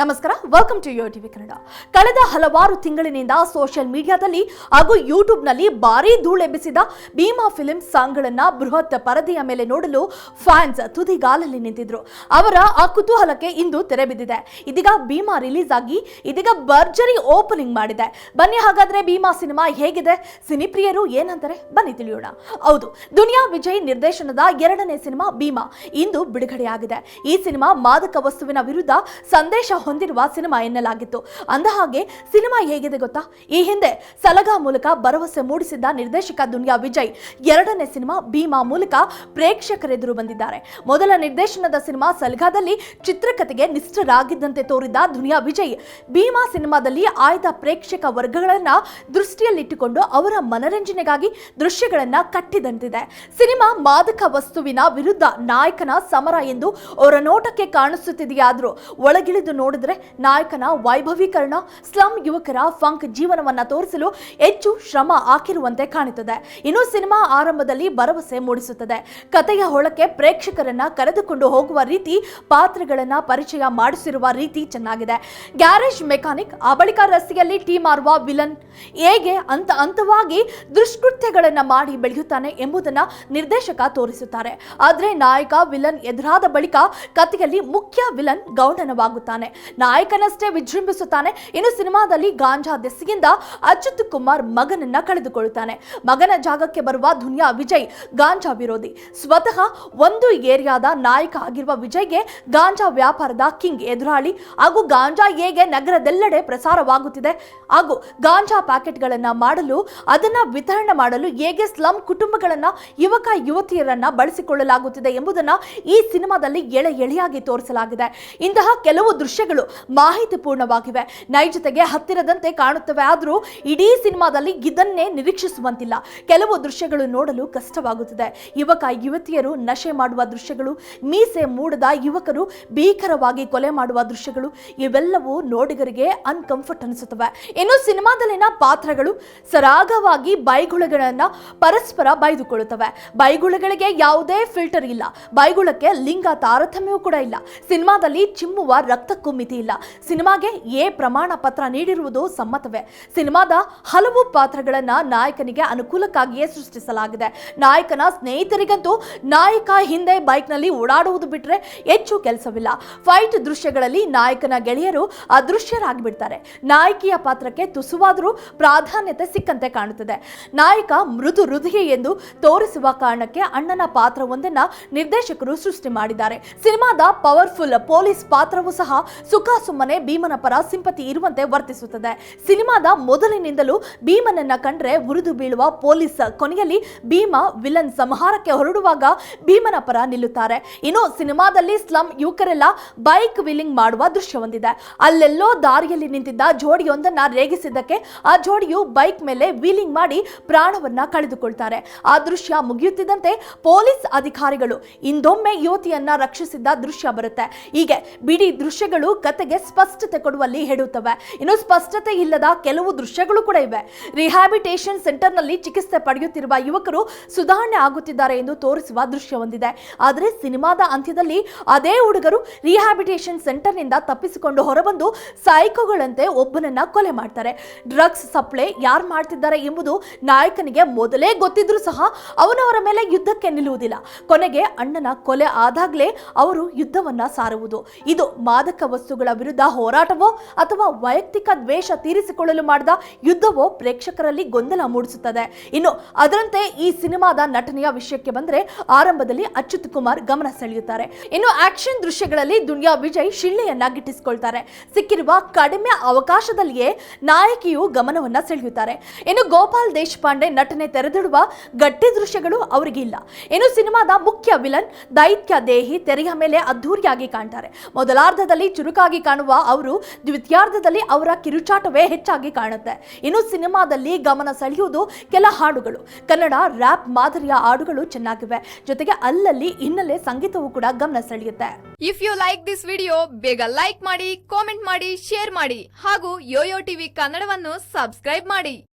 ನಮಸ್ಕಾರ welcome to Yo TV Kannada ಕಳೆದ ಹಲವಾರು ತಿಂಗಳಿನಿಂದ ಸೋಷಿಯಲ್ ಮೀಡಿಯಾದಲ್ಲಿ ಹಾಗೂ ಯೂಟ್ಯೂಬ್ನಲ್ಲಿ ಭಾರೀ ಧೂಳೆಬ್ಬಿಸಿದ ಭೀಮಾ ಫಿಲ್ಮ್ ಸಾಂಗ್ಗಳನ್ನು ಬೃಹತ್ ಪರದೆಯ ಮೇಲೆ ನೋಡಲು ಫ್ಯಾನ್ಸ್ ತುದಿಗಾಲಲ್ಲಿ ನಿಂತಿದ್ರು. ಅವರ ಆ ಕುತೂಹಲಕ್ಕೆ ಇಂದು ತೆರೆ ಬಿದ್ದಿದೆ. ಇದೀಗ ಭೀಮಾ ರಿಲೀಸ್ ಆಗಿ ಇದೀಗ ಭರ್ಜರಿ ಓಪನಿಂಗ್ ಮಾಡಿದೆ. ಬನ್ನಿ ಹಾಗಾದ್ರೆ ಭೀಮಾ ಸಿನಿಮಾ ಹೇಗಿದೆ? ಸಿನಿಪ್ರಿಯರು ಏನಂತಾರೆ? ಬನ್ನಿ ತಿಳಿಯೋಣ. ಹೌದು, ದುನಿಯಾ ವಿಜಯ್ ನಿರ್ದೇಶನದ ಎರಡನೇ ಸಿನಿಮಾ ಭೀಮಾ. ಇಂದು ಬಿಡುಗಡೆಯಾಗಿದೆ. ಈ ಸಿನಿಮಾ ಮಾದಕ ವಸ್ತುವಿನ ವಿರುದ್ಧ ಸಂದೇಶ ಹೊಂದಿರುವ ಸಿನಿಮಾ ಎನ್ನಲಾಗಿತ್ತು. ಅಂದಹಾಗೆ ಸಿನಿಮಾ ಹೇಗಿದೆ ಗೊತ್ತಾ? ಈ ಹಿಂದೆ ಸಲಗಾ ಮೂಲಕ ಭರವಸೆ ಮೂಡಿಸಿದ್ದ ನಿರ್ದೇಶಕ ದುನಿಯಾ ವಿಜಯ್ ಎರಡನೇ ಸಿನಿಮಾ ಭೀಮಾ ಮೂಲಕ ಪ್ರೇಕ್ಷಕರೆದುರು ಬಂದಿದ್ದಾರೆ. ಮೊದಲ ನಿರ್ದೇಶನದ ಸಿನಿಮಾ ಸಲಗಾದಲ್ಲಿ ಚಿತ್ರಕಥೆಗೆ ನಿಷ್ಠರಾಗಿದ್ದಂತೆ ತೋರಿದ ದುನಿಯಾ ವಿಜಯ್ ಭೀಮಾ ಸಿನಿಮಾದಲ್ಲಿ ಆಯ್ದ ಪ್ರೇಕ್ಷಕ ವರ್ಗಗಳನ್ನ ದೃಷ್ಟಿಯಲ್ಲಿಟ್ಟುಕೊಂಡು ಅವರ ಮನರಂಜನೆಗಾಗಿ ದೃಶ್ಯಗಳನ್ನ ಕಟ್ಟಿದಂತಿದೆ. ಸಿನಿಮಾ ಮಾದಕ ವಸ್ತುವಿನ ವಿರುದ್ಧ ನಾಯಕನ ಸಮರ ಎಂದು ಅವರ ನೋಟಕ್ಕೆ ಕಾಣಿಸುತ್ತಿದೆಯಾದರೂ ಒಳಗಿಳಿದು ನೋಡಿದ್ರೆ ನಾಯಕನ ವೈಭವೀಕರಣ ಸ್ಲಮ್ ಯುವಕರ ಫಂಕ್ ಜೀವನವನ್ನ ತೋರಿಸಲು ಹೆಚ್ಚು ಶ್ರಮ ಹಾಕಿರುವಂತೆ ಕಾಣುತ್ತದೆ. ಇನ್ನು ಸಿನಿಮಾ ಆರಂಭದಲ್ಲಿ ಭರವಸೆ ಮೂಡಿಸುತ್ತದೆ. ಕಥೆಯ ಹೊಳಕ್ಕೆ ಪ್ರೇಕ್ಷಕರನ್ನ ಕರೆದುಕೊಂಡು ಹೋಗುವ ರೀತಿ ಪಾತ್ರಗಳನ್ನ ಪರಿಚಯ ಮಾಡಿಸಿರುವ ರೀತಿ ಚೆನ್ನಾಗಿದೆ. ಗ್ಯಾರೇಜ್ ಮೆಕ್ಯಾನಿಕ್, ಆ ಬಳಿಕ ರಸ್ತೆಯಲ್ಲಿ ಟೀ ಮಾರುವ ವಿಲನ್ ಹೇಗೆ ಹಂತ ಹಂತವಾಗಿ ದುಷ್ಕೃತ್ಯಗಳನ್ನ ಮಾಡಿ ಬೆಳೆಯುತ್ತಾನೆ ಎಂಬುದನ್ನ ನಿರ್ದೇಶಕ ತೋರಿಸುತ್ತಾರೆ. ಆದ್ರೆ ನಾಯಕ ವಿಲನ್ ಎದುರಾದ ಬಳಿಕ ಕಥೆಯಲ್ಲಿ ಮುಖ್ಯ ವಿಲನ್ ಗೌಂಡನವಾಗುತ್ತಾನೆ. ನಾಯಕನಷ್ಟೇ ವಿಜೃಂಭಿಸುತ್ತಾನೆ. ಇನ್ನು ಸಿನಿಮಾದಲ್ಲಿ ಗಾಂಜಾ ದೆಸೆಯಿಂದ ಅಚ್ಯುತ್ ಕುಮಾರ್ ಮಗನನ್ನ ಕಳೆದುಕೊಳ್ಳುತ್ತಾನೆ. ಮಗನ ಜಾಗಕ್ಕೆ ಬರುವ ದುನಿಯಾ ವಿಜಯ್ ಗಾಂಜಾ ವಿರೋಧಿ. ಸ್ವತಃ ಒಂದು ಏರಿಯಾದ ನಾಯಕ ಆಗಿರುವ ವಿಜಯ್ಗೆ ಗಾಂಜಾ ವ್ಯಾಪಾರದ ಕಿಂಗ್ ಎದುರಾಳಿ. ಹಾಗೂ ಗಾಂಜಾ ಹೇಗೆ ನಗರದೆಲ್ಲೆಡೆ ಪ್ರಸಾರವಾಗುತ್ತಿದೆ ಹಾಗೂ ಗಾಂಜಾ ಪ್ಯಾಕೆಟ್ಗಳನ್ನ ಮಾಡಲು, ಅದನ್ನ ವಿತರಣೆ ಮಾಡಲು ಹೇಗೆ ಸ್ಲಂ ಕುಟುಂಬಗಳನ್ನ, ಯುವಕ ಯುವತಿಯರನ್ನ ಬಳಸಿಕೊಳ್ಳಲಾಗುತ್ತಿದೆ ಎಂಬುದನ್ನ ಈ ಸಿನಿಮಾದಲ್ಲಿ ಎಳೆ ಎಳೆಯಾಗಿ ತೋರಿಸಲಾಗಿದೆ. ಇಂತಹ ಕೆಲವು ದೃಶ್ಯಗಳು ಮಾಹಿತಿಪೂರ್ಣವಾಗಿವೆ. ನೈಜತೆಗೆ ಹತ್ತಿರದಂತೆ ಕಾಣುತ್ತವೆ. ಆದರೂ ಇಡೀ ಸಿನಿಮಾದಲ್ಲಿ ಇದನ್ನೇ ನಿರೀಕ್ಷಿಸುವಂತಿಲ್ಲ. ಕೆಲವು ದೃಶ್ಯಗಳು ನೋಡಲು ಕಷ್ಟವಾಗುತ್ತದೆ. ಯುವಕ, ಯುವತಿಯರು ನಶೆ ಮಾಡುವ ದೃಶ್ಯಗಳು, ಮೀಸೆ ಮೂಡದ ಯುವಕರು ಭೀಕರವಾಗಿ ಕೊಲೆ ಮಾಡುವ ದೃಶ್ಯಗಳು, ಇವೆಲ್ಲವೂ ನೋಡಿಗರಿಗೆ ಅನ್ಕಂಫರ್ಟ್ ಅನಿಸುತ್ತವೆ. ಇನ್ನು ಸಿನಿಮಾದಲ್ಲಿನ ಪಾತ್ರಗಳು ಸರಾಗವಾಗಿ ಬೈಗುಳಗಳನ್ನ ಪರಸ್ಪರ ಬೈದುಕೊಳ್ಳುತ್ತವೆ. ಬೈಗುಳಗಳಿಗೆ ಯಾವುದೇ ಫಿಲ್ಟರ್ ಇಲ್ಲ. ಬೈಗುಳಕ್ಕೆ ಲಿಂಗ ತಾರತಮ್ಯವೂ ಕೂಡ ಇಲ್ಲ. ಸಿನಿಮಾದಲ್ಲಿ ಚಿಮ್ಮುವ ರಕ್ತಕ್ಕೂ ಮಿತಿ ಇಲ್ಲ. ಸಿನಿಮಾಗೆ ಎ ಪ್ರಮಾಣ ಪತ್ರ ನೀಡಿರುವುದು ಸಮ್ಮತವೇ. ಸಿನಿಮಾದ ಹಲವು ಪಾತ್ರಗಳನ್ನ ನಾಯಕನಿಗೆ ಅನುಕೂಲಕ್ಕಾಗಿಯೇ ಸೃಷ್ಟಿಸಲಾಗಿದೆ. ನಾಯಕನ ಸ್ನೇಹಿತರಿಗಂತೂ ನಾಯಕ ಹಿಂದೆ ಬೈಕ್ನಲ್ಲಿ ಓಡಾಡುವುದು ಬಿಟ್ರೆ ಹೆಚ್ಚು ಕೆಲಸವಿಲ್ಲ. ಫೈಟ್ ದೃಶ್ಯಗಳಲ್ಲಿ ನಾಯಕನ ಗೆಳೆಯರು ಅದೃಶ್ಯರಾಗಿ ಬಿಡ್ತಾರೆ ನಾಯಕಿಯ ಪಾತ್ರಕ್ಕೆ ತುಸುವಾದರೂ ಪ್ರಾಧಾನ್ಯತೆ ಸಿಕ್ಕಂತೆ ಕಾಣುತ್ತದೆ. ನಾಯಕ ಮೃದು ಹೃದಯ ಎಂದು ತೋರಿಸುವ ಕಾರಣಕ್ಕೆ ಅಣ್ಣನ ಪಾತ್ರವೊಂದನ್ನ ನಿರ್ದೇಶಕರು ಸೃಷ್ಟಿ ಮಾಡಿದ್ದಾರೆ. ಸಿನಿಮಾದ ಪವರ್ಫುಲ್ ಪೊಲೀಸ್ ಪಾತ್ರವೂ ಸಹ ಸುಖ ಸುಮ್ಮನೆ ಭೀಮನ ಪರ ಸಿಂಪತಿ ಇರುವಂತೆ ವರ್ತಿಸುತ್ತದೆ. ಸಿನಿಮಾದ ಮೊದಲಿನಿಂದಲೂ ಭೀಮನನ್ನ ಕಂಡ್ರೆ ಉರಿದು ಬೀಳುವ ಪೊಲೀಸ್ ಕೊನೆಯಲ್ಲಿ ಭೀಮ ವಿಲನ್ ಸಂಹಾರಕ್ಕೆ ಹೊರಡುವಾಗ ಭೀಮನ ಪರ ನಿಲ್ಲುತ್ತಾರೆ. ಇನ್ನು ಸಿನಿಮಾದಲ್ಲಿ ಸ್ಲಂ ಯುವಕರೆಲ್ಲ ಬೈಕ್ ವೀಲಿಂಗ್ ಮಾಡುವ ದೃಶ್ಯ ಹೊಂದಿದೆ. ಅಲ್ಲೆಲ್ಲೋ ದಾರಿಯಲ್ಲಿ ನಿಂತಿದ್ದ ಜೋಡಿಯೊಂದನ್ನ ರೇಗಿಸಿದ್ದಕ್ಕೆ ಆ ಜೋಡಿಯು ಬೈಕ್ ಮೇಲೆ ವೀಲಿಂಗ್ ಮಾಡಿ ಪ್ರಾಣವನ್ನ ಕಳೆದುಕೊಳ್ತಾರೆ. ಆ ದೃಶ್ಯ ಮುಗಿಯುತ್ತಿದ್ದಂತೆ ಪೊಲೀಸ್ ಅಧಿಕಾರಿಗಳು ಇಂದೊಮ್ಮೆ ಯುವತಿಯನ್ನ ರಕ್ಷಿಸಿದ್ದ ದೃಶ್ಯ ಬರುತ್ತೆ. ಹೀಗೆ ಬಿಡಿ ದೃಶ್ಯಗಳು ಕತೆಗೆ ಸ್ಪಷ್ಟತೆ ಕೊಡುವಲ್ಲಿ ಹೆಡುತ್ತವೆ ಇನ್ನು ಸ್ಪಷ್ಟತೆ ಇಲ್ಲದ ಕೆಲವು ದೃಶ್ಯಗಳು ಕೂಡ ಇವೆ. ರಿಹ್ಯಾಬಿಟೇಷನ್ ಸೆಂಟರ್ನಲ್ಲಿ ಚಿಕಿತ್ಸೆ ಪಡೆಯುತ್ತಿರುವ ಯುವಕರು ಸುಧಾರಣೆ ಆಗುತ್ತಿದ್ದಾರೆ ಎಂದು ತೋರಿಸುವ ದೃಶ್ಯ ಹೊಂದಿದೆ ಆದರೆ ಸಿನಿಮಾದ ಅಂತ್ಯದಲ್ಲಿ ಅದೇ ಹುಡುಗರು ರಿಹ್ಯಾಬಿಟೇಷನ್ ಸೆಂಟರ್ನಿಂದ ತಪ್ಪಿಸಿಕೊಂಡು ಹೊರಬಂದು ಸೈಕೋಗಳಂತೆ ಒಬ್ಬನನ್ನ ಕೊಲೆ ಮಾಡ್ತಾರೆ. ಡ್ರಗ್ಸ್ ಸಪ್ಲೈ ಯಾರು ಮಾಡ್ತಿದ್ದಾರೆ ಎಂಬುದು ನಾಯಕನಿಗೆ ಮೊದಲೇ ಗೊತ್ತಿದ್ರೂ ಸಹ ಅವನವರ ಮೇಲೆ ಯುದ್ಧಕ್ಕೆ ನಿಲ್ಲುವುದಿಲ್ಲ. ಕೊನೆಗೆ ಅಣ್ಣನ ಕೊಲೆ ಆದಾಗಲೇ ಅವರು ಯುದ್ಧವನ್ನ ಸಾರುವುದು. ಇದು ಮಾದಕ ವಸ್ತುಗಳ ವಿರುದ್ಧ ಹೋರಾಟವೋ ಅಥವಾ ವೈಯಕ್ತಿಕ ದ್ವೇಷ ತೀರಿಸಿಕೊಳ್ಳಲು ಮಾಡಿದ ಯುದ್ಧವೋ ಪ್ರೇಕ್ಷಕರಲ್ಲಿ ಗೊಂದಲ ಮೂಡಿಸುತ್ತದೆ. ಇನ್ನು ಅದರಂತೆ ಈ ಸಿನಿಮಾದ ನಟನೆಯ ವಿಷಯಕ್ಕೆ ಬಂದರೆ ಆರಂಭದಲ್ಲಿ ಅಚ್ಯುತ್ ಕುಮಾರ್ ಗಮನ ಸೆಳೆಯುತ್ತಾರೆ. ಇನ್ನು ಆಕ್ಷನ್ ದೃಶ್ಯಗಳಲ್ಲಿ ದುನಿಯಾ ವಿಜಯ್ ಶಿಳ್ಳೆಯನ್ನ ಗಿಟ್ಟಿಸಿಕೊಳ್ತಾರೆ ಸಿಕ್ಕಿರುವ ಕಡಿಮೆ ಅವಕಾಶದಲ್ಲಿಯೇ ನಾಯಕಿಯು ಗಮನವನ್ನ ಸೆಳೆಯುತ್ತಾರೆ. ಇನ್ನು ಗೋಪಾಲ್ ದೇಶಪಾಂಡೆ ನಟನೆ ತೆರೆದಿಡುವ ಗಟ್ಟಿ ದೃಶ್ಯಗಳು ಅವರಿಗೆ ಇಲ್ಲ. ಇನ್ನು ಸಿನಿಮಾದ ಮುಖ್ಯ ವಿಲನ್ ದೈತ್ಯ ದೇಹಿ ತೆರೆಯ ಮೇಲೆ ಅದ್ಧೂರಿಯಾಗಿ ಕಾಣ್ತಾರೆ. ಮೊದಲಾರ್ಧದಲ್ಲಿ ಚುರುಕಾಗಿ ಕಾಣುವ ಅವರು ದ್ವಿತೀಯಾರ್ಧದಲ್ಲಿ ಅವರ ಕಿರುಚಾಟವೇ ಹೆಚ್ಚಾಗಿ ಕಾಣುತ್ತೆ. ಇನ್ನು ಸಿನಿಮಾದಲ್ಲಿ ಗಮನ ಸೆಳೆಯುವುದು ಕೆಲ ಹಾಡುಗಳು. ಕನ್ನಡ ರ್ಯಾಪ್ ಮಾದರಿಯ ಹಾಡುಗಳು ಚೆನ್ನಾಗಿವೆ. ಜೊತೆಗೆ ಅಲ್ಲಲ್ಲಿ ಹಿನ್ನೆಲೆ ಸಂಗೀತವೂ ಕೂಡ ಗಮನ ಸೆಳೆಯುತ್ತೆ. If you like this video ಬೇಗ ಲೈಕ್ ಮಾಡಿ ಕಾಮೆಂಟ್ ಮಾಡಿ ಶೇರ್ ಮಾಡಿ ಹಾಗೂ ಯೋಯೋ ಟಿವಿ ಕನ್ನಡವನ್ನು ಸಬ್ಸ್ಕ್ರೈಬ್ ಮಾಡಿ.